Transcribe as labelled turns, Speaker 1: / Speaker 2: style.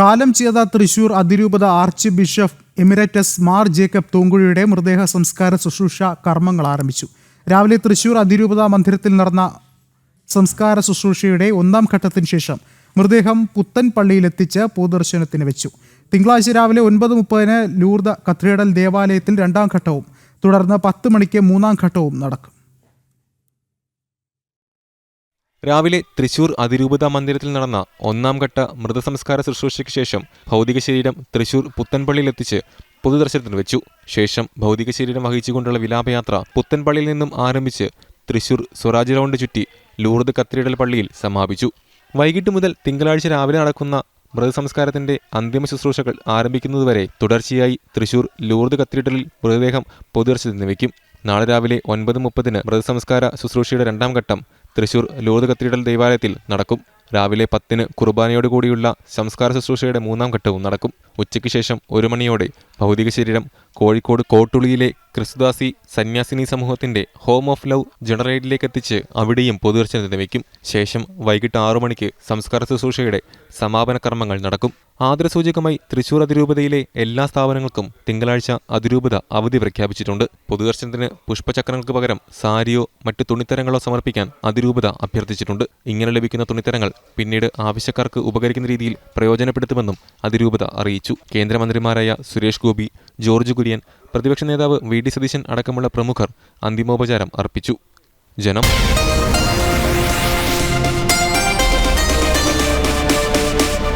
Speaker 1: കാലം ചെയ്ത തൃശൂർ അതിരൂപത archbishop emeritus Mar Jacob തൂങ്കുഴിയുടെ മൃതദേഹ സംസ്കാര ശുശ്രൂഷ കർമ്മങ്ങൾ ആരംഭിച്ചു. രാവിലെ തൃശൂർ അതിരൂപത മന്ദിരത്തിൽ നടന്ന സംസ്കാര ശുശ്രൂഷയുടെ ഒന്നാം ഘട്ടത്തിന് ശേഷം മൃതദേഹം പുത്തൻ പള്ളിയിലെത്തിച്ച് പൊതുദർശനത്തിന് വെച്ചു. തിങ്കളാഴ്ച രാവിലെ ഒൻപത് മുപ്പതിന് ലൂർദ കത്തീഡ്രൽ ദേവാലയത്തിൽ രണ്ടാം ഘട്ടവും തുടർന്ന് പത്ത് മണിക്ക് മൂന്നാം ഘട്ടവും നടക്കും.
Speaker 2: രാവിലെ തൃശൂർ അതിരൂപത മന്ദിരത്തിൽ നടന്ന ഒന്നാം ഘട്ട മൃതസംസ്കാര ശുശ്രൂഷയ്ക്ക് ശേഷം ഭൗതിക ശരീരം തൃശൂർ പുത്തൻപള്ളിയിലെത്തിച്ച് പൊതുദർശനത്തിന് വെച്ചു. ശേഷം ഭൗതിക ശരീരം വഹിച്ചുകൊണ്ടുള്ള വിലാപയാത്ര പുത്തൻപള്ളിയിൽ നിന്നും ആരംഭിച്ച് തൃശൂർ സ്വരാജ് റൗണ്ട് ചുറ്റി ലൂർദ് കത്തീഡ്രൽ പള്ളിയിൽ സമാപിച്ചു. വൈകിട്ട് മുതൽ തിങ്കളാഴ്ച രാവിലെ നടക്കുന്ന മൃതസംസ്കാരത്തിന്റെ അന്തിമ ശുശ്രൂഷകൾ ആരംഭിക്കുന്നതുവരെ തുടർച്ചയായി തൃശൂർ ലൂർദ് കത്തീഡ്രലിൽ മൃതദേഹം പൊതുദർശനത്തിന് വയ്ക്കും നാളെ രാവിലെ ഒൻപത് മുപ്പതിന് മൃതസംസ്കാര ശുശ്രൂഷയുടെ രണ്ടാം ഘട്ടം തൃശൂർ ലൂർദ് കത്തീഡ്രൽ ദേവാലയത്തിൽ നടക്കും. രാവിലെ പത്തിന് കുർബാനയോടുകൂടിയുള്ള സംസ്കാര ശുശ്രൂഷയുടെ മൂന്നാം ഘട്ടവും നടക്കും. ഉച്ചയ്ക്ക് ശേഷം ഒരു മണിയോടെ ഭൗതിക ശരീരം കോഴിക്കോട് കോട്ടുളിയിലെ ക്രിസ്തുദാസി സന്യാസിനി സമൂഹത്തിന്റെ ഹോം ഓഫ് ലവ് ജനറേറ്റിലേക്ക് എത്തിച്ച് അവിടെയും പൊതുദർശനത്തിന് വയ്ക്കും. ശേഷം വൈകിട്ട് ആറു മണിക്ക് സംസ്കാര ശുശ്രൂഷയുടെ സമാപന കർമ്മങ്ങൾ നടക്കും. ആദരസൂചകമായി തൃശൂർ അതിരൂപതയിലെ എല്ലാ സ്ഥാപനങ്ങൾക്കും തിങ്കളാഴ്ച അതിരൂപത അവധി പ്രഖ്യാപിച്ചിട്ടുണ്ട്. പൊതുദർശനത്തിന് പുഷ്പചക്രങ്ങൾക്ക് പകരം സാരിയോ മറ്റ് തുണിത്തരങ്ങളോ സമർപ്പിക്കാൻ അതിരൂപത അഭ്യർത്ഥിച്ചിട്ടുണ്ട്. ഇങ്ങനെ ലഭിക്കുന്ന തുണിത്തരങ്ങൾ പിന്നീട് ആവശ്യക്കാർക്ക് ഉപകരിക്കുന്ന രീതിയിൽ പ്രയോജനപ്പെടുത്തുമെന്നും അതിരൂപത അറിയിച്ചു. കേന്ദ്രമന്ത്രിമാരായ സുരേഷ് ഗോപി ജോർജ് കുര്യൻ പ്രതിപക്ഷ നേതാവ് വി ഡി സതീശൻ അടക്കമുള്ള പ്രമുഖർ അന്തിമോപചാരം അർപ്പിച്ചു. ജനം